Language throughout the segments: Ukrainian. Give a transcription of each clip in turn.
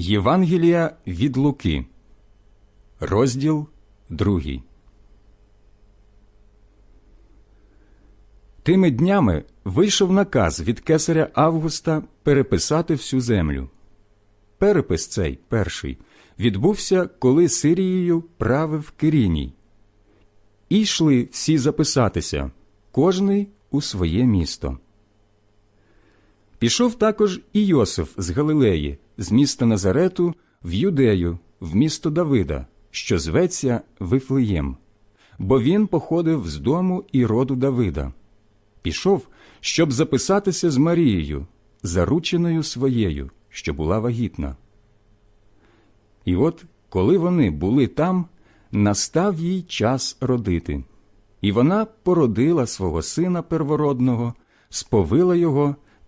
Євангелія від Луки, розділ 2. Тими днями вийшов наказ від кесаря Августа переписати всю землю. Перепис цей перший відбувся, коли Сирією правив Киріній. І йшли всі записатися, кожний у своє місто. Пішов також і Йосиф з Галилеї, з міста Назарету, в Юдею, в місто Давида, що зветься Вифлеєм, бо він походив з дому і роду Давида. Пішов, щоб записатися з Марією, зарученою своєю, що була вагітна. І от, коли вони були там, настав їй час родити, і вона породила свого сина первородного, сповила його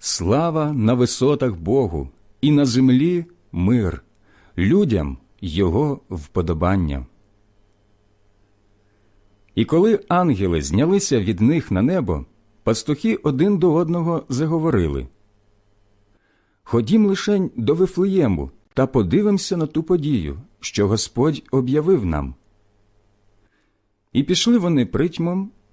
Слава на висотах Богу, і на землі мир, людям Його вподобання. І коли ангели знялися від них на небо, пастухи один до одного заговорили Ходім лишень до Вифлеєму та подивимося на ту подію, що Господь об'явив нам. І пішли вони притьмом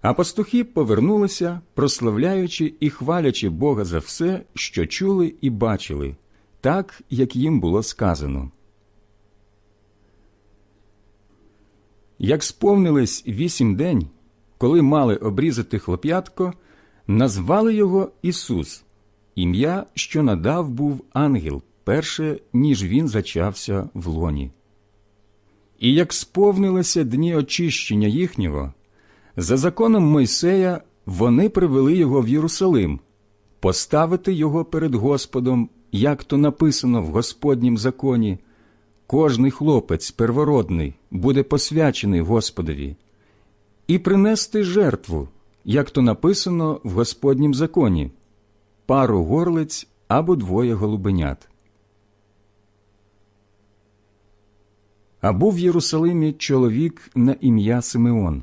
А пастухи повернулися, прославляючи і хвалячи Бога за все, що чули і бачили, так, як їм було сказано. Як сповнились вісім день, коли мали обрізати хлоп'ятко, назвали його Ісус, ім'я, що надав був ангел, перше, ніж він зачався в лоні. І як сповнилися дні очищення їхнього, за законом Мойсея вони привели його в Єрусалим, поставити його перед Господом, як то написано в Господнім законі. Кожний хлопець первородний буде посвячений Господові, і принести жертву, як то написано в Господнім законі, пару горлиць або двоє голубенят. А був в Єрусалимі чоловік на ім'я Симеон.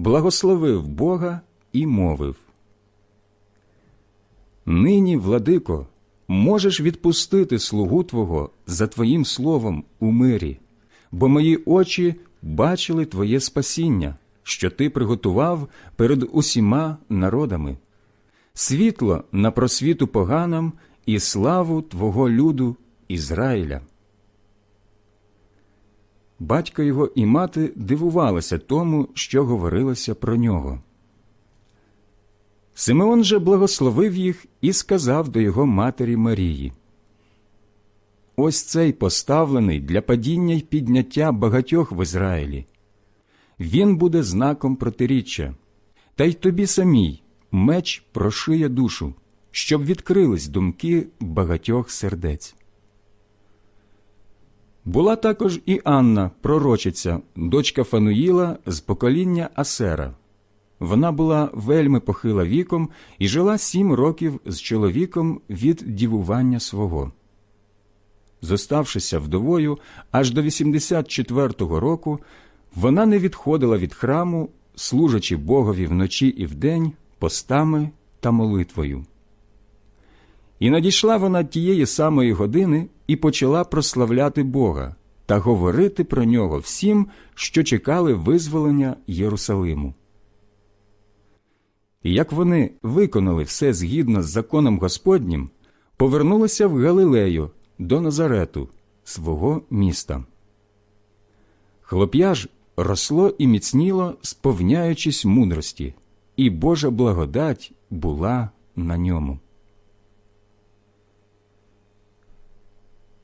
благословив Бога і мовив. Нині, владико, можеш відпустити слугу Твого за Твоїм словом у мирі, бо мої очі бачили Твоє спасіння, що Ти приготував перед усіма народами, світло на просвіту поганам і славу Твого люду Ізраїля. Батько його і мати дивувалися тому, що говорилося про нього. Симеон же благословив їх і сказав до його матері Марії: Ось цей поставлений для падіння й підняття багатьох в Ізраїлі. він буде знаком протиріччя, та й тобі самій меч прошиє душу, щоб відкрились думки багатьох сердець. Була також і Анна, пророчиця, дочка Фануїла з покоління Асера. Вона була вельми похила віком і жила сім років з чоловіком від дівування свого. Зоставшися вдовою аж до 84-го року, вона не відходила від храму, служачи Богові вночі і вдень постами та молитвою. І надійшла вона тієї самої години і почала прославляти Бога та говорити про нього всім, що чекали визволення Єрусалиму. І як вони виконали все згідно з законом Господнім, повернулися в Галилею до Назарету, свого міста. Хлоп'я ж росло і міцніло, сповняючись мудрості, і Божа благодать була на ньому.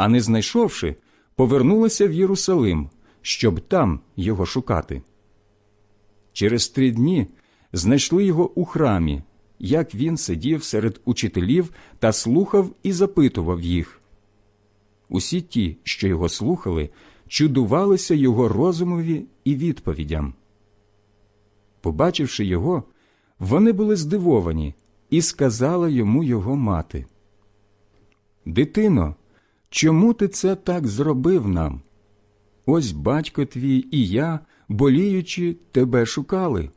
а не знайшовши, повернулися в Єрусалим, щоб там його шукати. Через три дні знайшли його у храмі, як він сидів серед учителів та слухав і запитував їх. Усі ті, що його слухали, чудувалися його розумові і відповідям. Побачивши його, вони були здивовані, і сказала йому його мати. Дитино, чому ти це так зробив нам? Ось батько твій і я, боліючи, тебе шукали.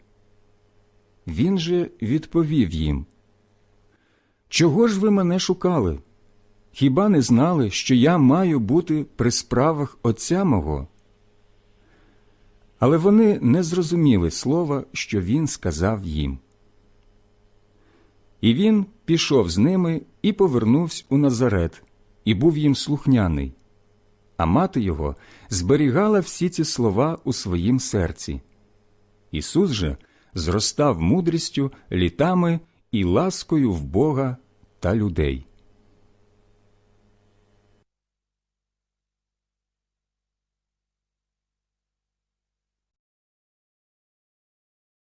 Він же відповів їм Чого ж ви мене шукали? Хіба не знали, що я маю бути при справах Отця мого? Але вони не зрозуміли слова, що він сказав їм. І він пішов з ними і повернувся у Назарет, і був їм слухняний. А мати його зберігала всі ці слова у своїм серці. Ісус же зростав мудрістю, літами і ласкою в Бога та людей.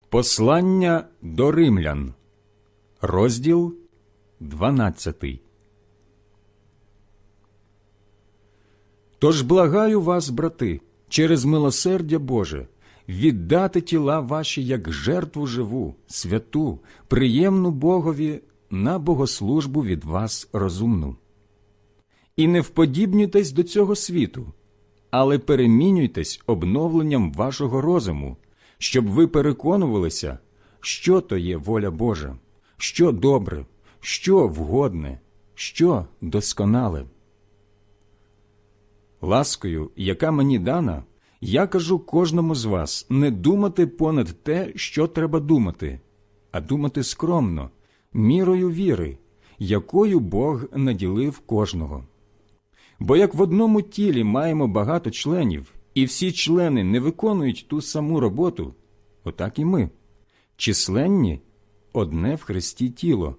Послання до римлян, розділ 12 Тож благаю вас, брати, через милосердя Боже, віддати тіла ваші як жертву живу, святу, приємну Богові на богослужбу від вас розумну. І не вподібнюйтесь до цього світу, але перемінюйтесь обновленням вашого розуму, щоб ви переконувалися, що то є воля Божа, що добре, що вгодне, що досконале. Ласкою, яка мені дана, я кажу кожному з вас не думати понад те, що треба думати, а думати скромно, мірою віри, якою Бог наділив кожного. Бо як в одному тілі маємо багато членів, і всі члени не виконують ту саму роботу, отак і ми, численні одне в Христі тіло,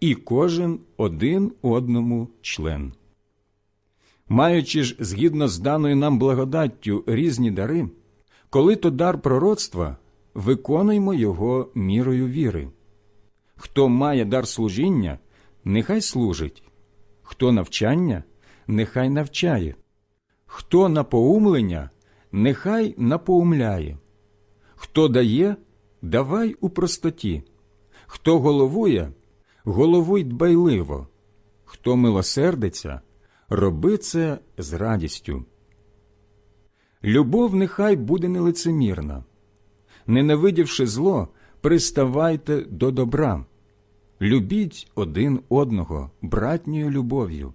і кожен один одному член. Маючи ж згідно з даною нам благодаттю різні дари, коли то дар пророцтва, виконуймо його мірою віри. Хто має дар служіння, нехай служить, хто навчання, нехай навчає, хто напоумлення, нехай напоумляє, хто дає, давай у простоті, хто головує, головуй дбайливо, хто милосердиться, роби це з радістю. Любов нехай буде нелицемірна. Ненавидівши зло, приставайте до добра. Любіть один одного братньою любов'ю,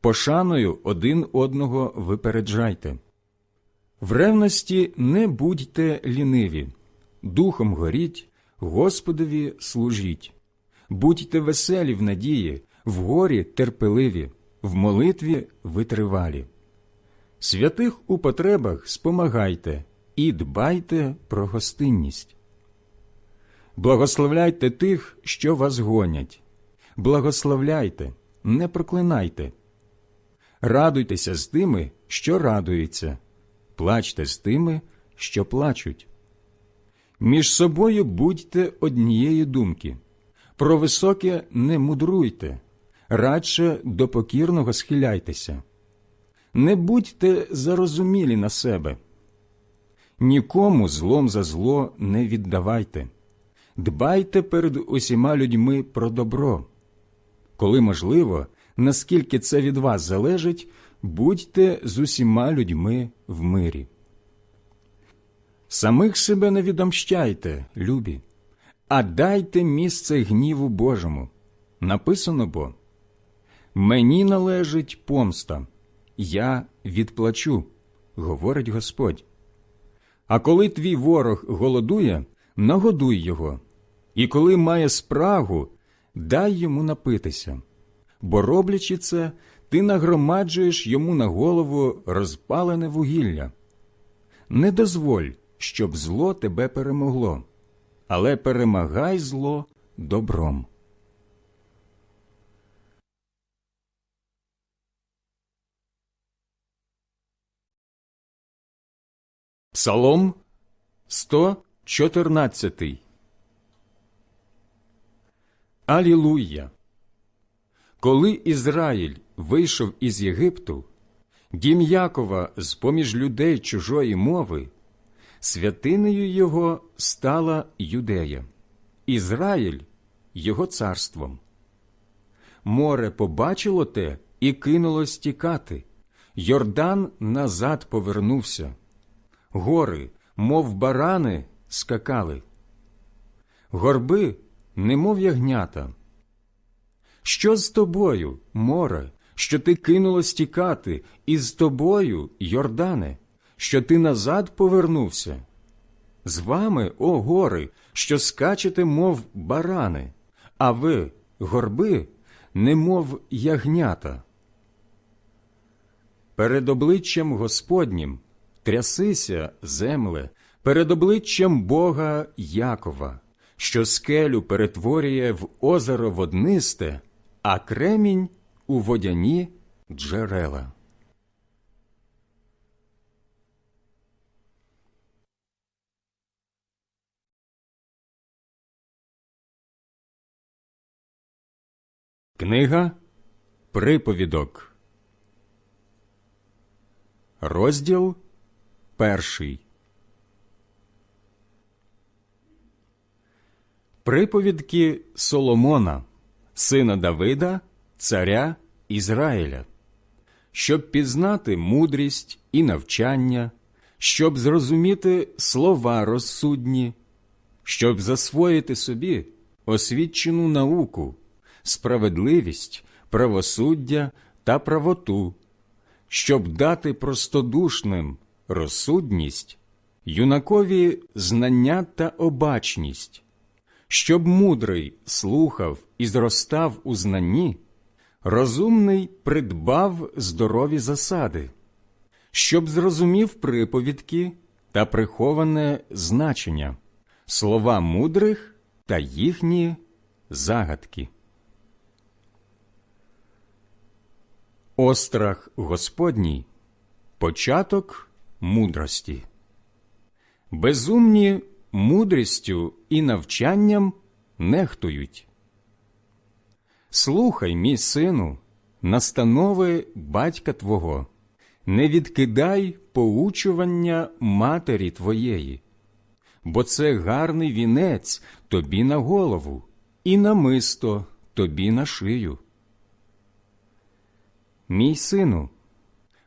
пошаною один одного випереджайте. В ревності не будьте ліниві, духом горіть, Господові служіть. Будьте веселі в надії, в горі терпеливі, в молитві витривалі. Святих у потребах спомагайте і дбайте про гостинність. Благословляйте тих, що вас гонять, благословляйте, не проклинайте. Радуйтеся з тими, що радуються, плачте з тими, що плачуть. Між собою будьте однієї думки, про високе не мудруйте, радше до покірного схиляйтеся. Не будьте зарозумілі на себе. Нікому злом за зло не віддавайте. Дбайте перед усіма людьми про добро. Коли можливо, наскільки це від вас залежить, будьте з усіма людьми в мирі. Самих себе не відомщайте, любі, а дайте місце гніву Божому. Написано бо Мені належить помста, я відплачу, говорить Господь. А коли твій ворог голодує, нагодуй його, і коли має спрагу, дай йому напитися, бо роблячи це, ти нагромаджуєш йому на голову розпалене вугілля. Не дозволь, щоб зло тебе перемогло, але перемагай зло добром. Псалом 114 Алілуя! Коли Ізраїль вийшов із Єгипту, дім Якова з поміж людей чужої мови, святинею його стала Юдея, Ізраїль його царством. Море побачило те і кинулось тікати, Йордан назад повернувся, гори, мов барани, скакали, горби, немов ягнята. Що з тобою, море, що ти кинулось тікати, і з тобою, Йордане, що ти назад повернувся? З вами, о гори, що скачете, мов барани, а ви, горби, немов ягнята. Перед обличчям Господнім трясися, земле, перед обличчям Бога Якова, що скелю перетворює в озеро воднисте, а кремінь у водяні джерела. Книга Приповідок. Розділ перший. Приповідки Соломона, сина Давида, царя Ізраїля, щоб пізнати мудрість і навчання, щоб зрозуміти слова розсудні, щоб засвоїти собі освічену науку, справедливість, правосуддя та правоту, щоб дати простодушним розсудність, юнакові знання та обачність, щоб мудрий слухав і зростав у знанні, розумний придбав здорові засади, щоб зрозумів приповідки та приховане значення, слова мудрих та їхні загадки. Острах Господній. Початок мудрості. Безумні мудрістю і навчанням нехтують. Слухай, мій сину, настанови батька твого, не відкидай поучування матері твоєї, бо це гарний вінець тобі на голову і намисто тобі на шию. Мій сину,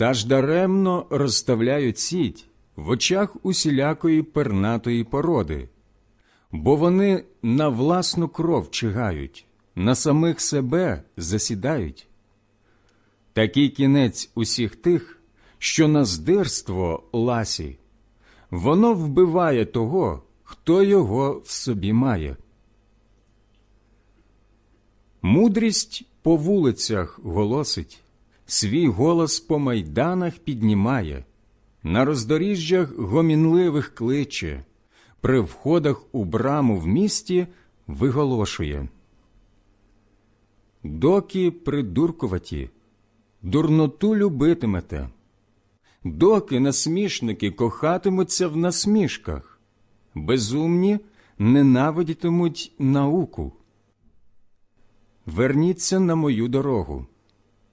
Та ж даремно розставляють сіть в очах усілякої пернатої породи, бо вони на власну кров чигають, на самих себе засідають. Такий кінець усіх тих, що на здирство ласі, воно вбиває того, хто його в собі має. Мудрість по вулицях голосить, свій голос по майданах піднімає, на роздоріжжях гомінливих кличе, при входах у браму в місті виголошує. Доки придуркуваті, дурноту любитимете, доки насмішники кохатимуться в насмішках, безумні ненавидітимуть науку. Верніться на мою дорогу.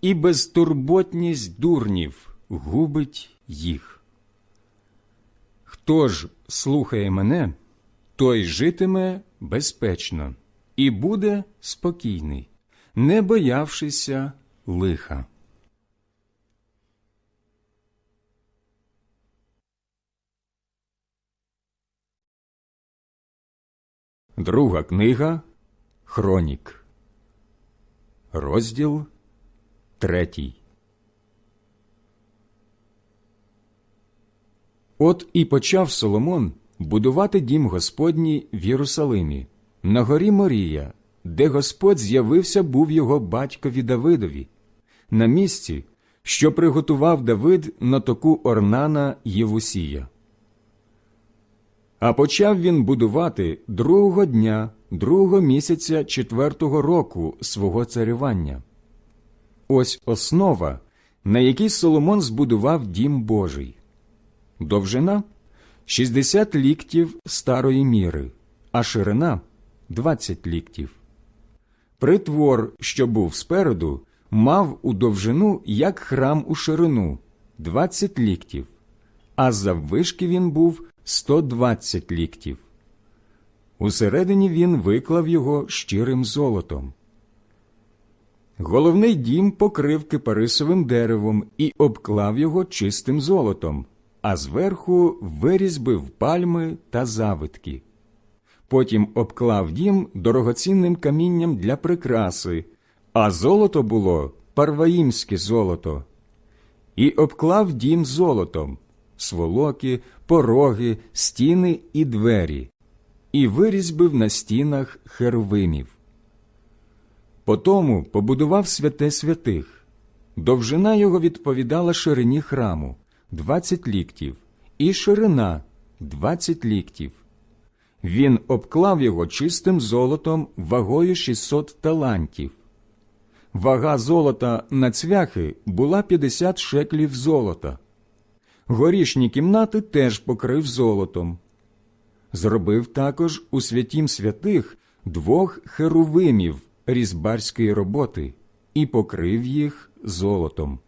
і безтурботність дурнів губить їх. Хто ж слухає мене, той житиме безпечно і буде спокійний, не боявшися лиха. Друга книга Хронік, розділ третій. От і почав Соломон будувати дім Господній в Єрусалимі, на горі Морія, де Господь з'явився був його батькові Давидові, на місці, що приготував Давид на току Орнана Євусія. А почав він будувати другого дня, другого місяця четвертого року свого царювання. Ось основа, на якій Соломон збудував дім Божий. Довжина 60 ліктів старої міри, а ширина 20 ліктів. Притвор, що був спереду, мав у довжину як храм у ширину 20 ліктів, а заввишки він був 120 ліктів. Усередині він виклав його щирим золотом. Головний дім покрив кипарисовим деревом і обклав його чистим золотом, а зверху вирізбив пальми та завитки. Потім обклав дім дорогоцінним камінням для прикраси, а золото було парваїмське золото, і обклав дім золотом, сволоки, пороги, стіни і двері, і вирізбив на стінах херувимів. Потому побудував святе святих. Довжина його відповідала ширині храму двадцять ліктів, і ширина двадцять ліктів. Він обклав його чистим золотом вагою 600 талантів. Вага золота на цвяхи була 50 шеклів золота. Горішні кімнати теж покрив золотом. Зробив також у святім святих двох херувимів різбарської роботи і покрив їх золотом.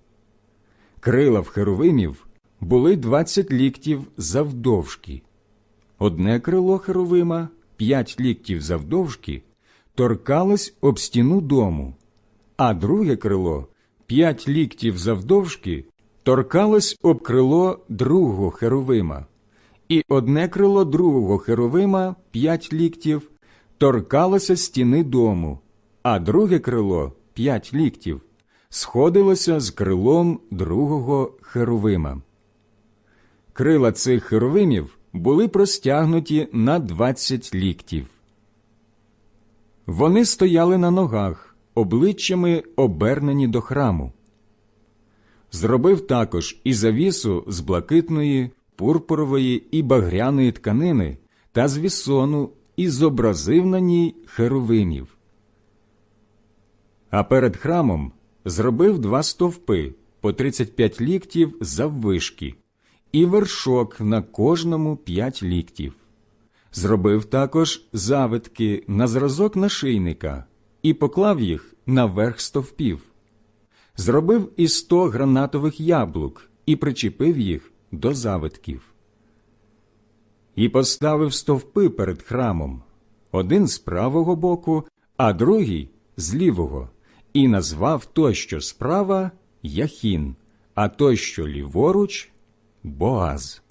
Крила в херувимів були двадцять ліктів завдовжки. Одне крило херовима, п'ять ліктів завдовжки, торкалось об стіну дому, а друге крило, п'ять ліктів завдовжки, торкалось об крило другого херовима, і одне крило другого херовима, п'ять ліктів, торкалося стіни дому, а друге крило, п'ять ліктів, сходилося з крилом другого херовима. Крила цих херовимів були простягнуті на двадцять ліктів. Вони стояли на ногах, обличчями обернені до храму. Зробив також і завісу з блакитної, пурпурової і багряної тканини та з вісону і зобразив на ній херовимів. А перед храмом зробив два стовпи по 35 ліктів заввишки і вершок на кожному п'ять ліктів. Зробив також завитки на зразок нашийника і поклав їх на верх стовпів. Зробив і сто гранатових яблук і причепив їх до завитків. І поставив стовпи перед храмом, один з правого боку, а другий з лівого, і назвав той, що справа Яхін, а той, що ліворуч Боаз.